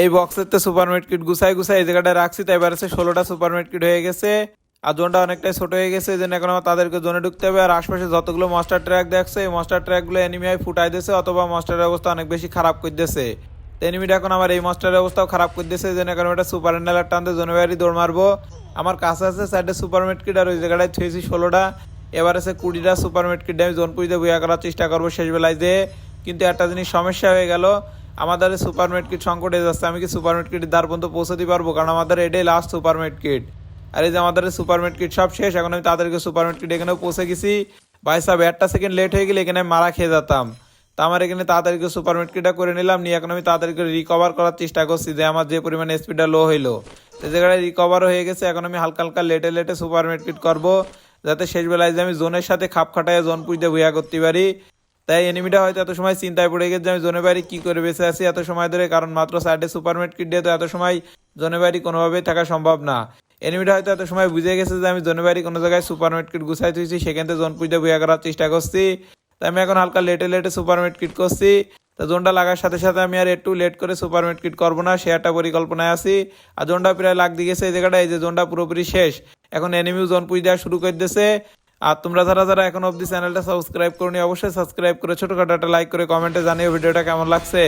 এই বক্সের তো সুপার মিট কিট গুছাই গুছাই এই জায়গাটায় রাখছি তাই এবার হচ্ছে ষোলোটা সুপার মিট কিট হয়ে গেছে। আর জোনটা অনেকটাই ছোট হয়ে গেছে, এই জন্য এখন আমার তাদেরকে জোনে ঢুকতে হবে। আর আশপাশে যতগুলো মাস্টার ট্র্যাক দেখছে, এই মাস্টার ট্র্যাকগুলো এনিমিয়ায় ফুটাই দিয়েছে, অথবা মাস্টারের অবস্থা অনেক বেশি খারাপ করে দিয়েছে। এনিমিটা এখন আমার এই মাস্টারের অবস্থাও খারাপ করে দিয়েছে জন্য এখন একটা সুপার হ্যান্ডেলার টানতে জোনে বাড়ি দৌড় মারবো। আমার কাছে আছে সাইডে সুপার মিট কিট আর ওই জায়গাটায় থুয়েছি ষোলোটা। এবার আছে কুড়িটা সুপার মিট কিট আমি জোন পুরিতে বইয়া করার চেষ্টা করব শেষ বেলায় যে, কিন্তু একটা জিনিস সমস্যা হয়ে গেল আমাদের সুপার কিট সংকট যাচ্ছে আমি কি সুপার কিটের দ্বার পর্যন্ত পৌঁছতে পারব? কারণ আমাদের এটাই লাস্ট সুপার কিট। আর এই যে আমাদের সুপার কিট সব শেষ, এখন আমি তাদেরকে সুপার কিট এখানেও পৌঁছে গেছি। ভাই সাহেব, একটা সেকেন্ড লেট হয়ে গেলে এখানে মারা খেয়ে যেতাম। তা আমার এখানে তাড়াতাড়ি সুপার মিট কিটটা করে নিলাম, নিয়ে এখন আমি তাড়াতাড়ি রিকভার করার চেষ্টা করছি যে আমার যে পরিমাণে স্পিডটা লো হইল। তো জায়গায় রিকভার হয়ে গেছে, এখন আমি হালকা হালকা লেটে লেটে সুপার মিট কিট করব, যাতে শেষ বেলায় যে আমি জোনের সাথে খাপ খাটায় জোন পুঁজতে ভুয়া করতে পারি। তাই এনিমিটা হয়তো এত সময় চিন্তায় পড়ে গেছে আমি জোনে বাড়ি কি করে বেঁচে আছি এত সময় ধরে, কারণ মাত্র সাইডে সুপারমেট কিট দিয়ে তো এত সময় জোনে বাড়ি কোনোভাবেই থাকা সম্ভব না। এনিমিটা হয়তো এত সময় বুঝে গেছে যে আমি জোনে বাড়ি কোনো জায়গায় সুপারমেট কিট গুছাই তুইছি সেখান থেকে জোন পুজো ভুয়া করার চেষ্টা করছি। তাই আমি এখন হালকা লেটে লেটে সুপারমেট কিট করছি। তো জোনটা লাগার সাথে সাথে আমি আর একটু লেট করে সুপারমেট কিট করব না, সে একটা পরিকল্পনায় আছি। আর জোনটা প্রায় লাগ দিয়ে গেছে এই জায়গাটা, এই যে জোনটা পুরোপুরি শেষ। এখন এনিমিও জোন পুজ দেওয়া শুরু করে দিয়েছে। আর তোমরা যারা যারা এখন অবধি চ্যানেলটা সাবস্ক্রাইব করনি, অবশ্যই সাবস্ক্রাইব করে ছোটখাটো একটা লাইক করে কমেন্টে জানিও ভিডিওটা কেমন লাগছে।